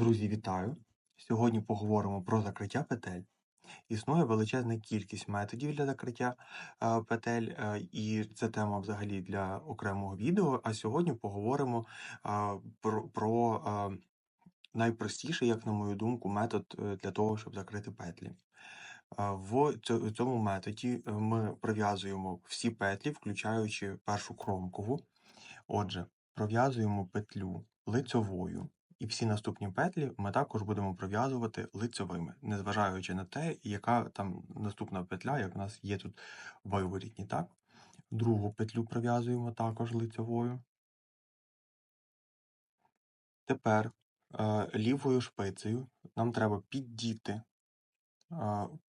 Друзі, вітаю! Сьогодні поговоримо про закриття петель. Існує величезна кількість методів для закриття е, петель, е, і це тема взагалі для окремого відео. А сьогодні поговоримо е, про, про найпростіший, як на мою думку, метод для того, щоб закрити петлі. В цьому методі ми пров'язуємо всі петлі, включаючи першу кромкову. Отже, пров'язуємо петлю лицьовою, і всі наступні петлі ми також будемо пров'язувати лицьовими, незважаючи на те, яка там наступна петля, як в нас є тут виворітні, так? Другу петлю пров'язуємо також лицьовою. Тепер е, лівою шпицею нам треба піддіти е,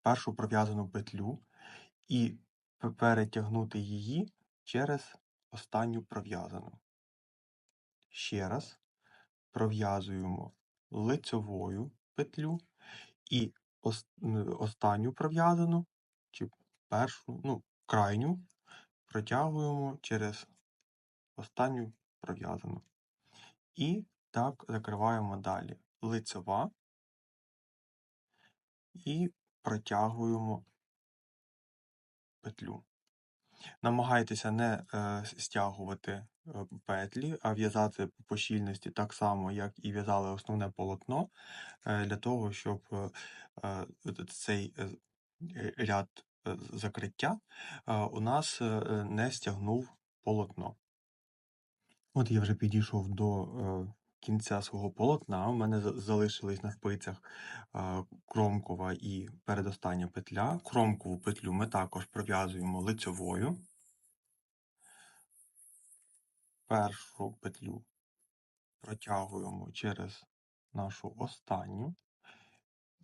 першу пров'язану петлю і перетягнути її через останню пров'язану. Ще раз пров'язуємо лицьовою петлю і останню пров'язану, чи першу, ну, крайню, протягуємо через останню пров'язану. І так закриваємо далі. Лицьова і протягуємо петлю. Намагайтеся не е, стягувати петлі, а в'язати по щільності так само, як і в'язали основне полотно, е, для того, щоб е, е, цей е, е, ряд е, закриття е, у нас е, не стягнув полотно. От я вже підійшов до е, кінця свого полотна. У мене за- залишились на шпицях е, кромкова і передостання петля. Кромкову петлю ми також пров'язуємо лицьовою. Першу петлю протягуємо через нашу останню.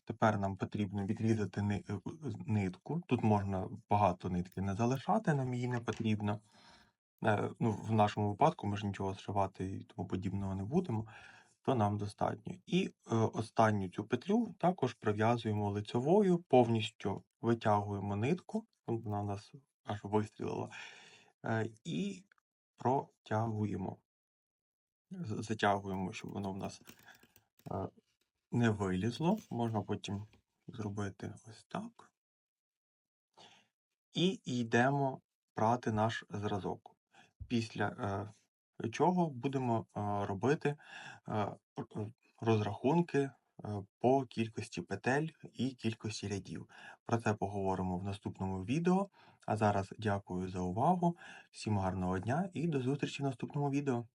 Тепер нам потрібно відрізати е, нитку. Тут можна багато нитки не залишати, нам її не потрібно. Е, Ну, в нашому випадку ми ж нічого зшивати і тому подібного не будемо, то нам достатньо. І е, останню цю петлю також пров'язуємо лицьовою, повністю витягуємо нитку, вона у нас аж вистрілила, і протягуємо. Затягуємо, щоб воно в нас е, не вилізло. Можна потім зробити ось так. І йдемо прати наш зразок. Після е, чого будемо е, робити розрахунки по кількості петель і кількості рядів. Про це поговоримо в наступному відео. А зараз дякую за увагу, всім гарного дня і до зустрічі в наступному відео.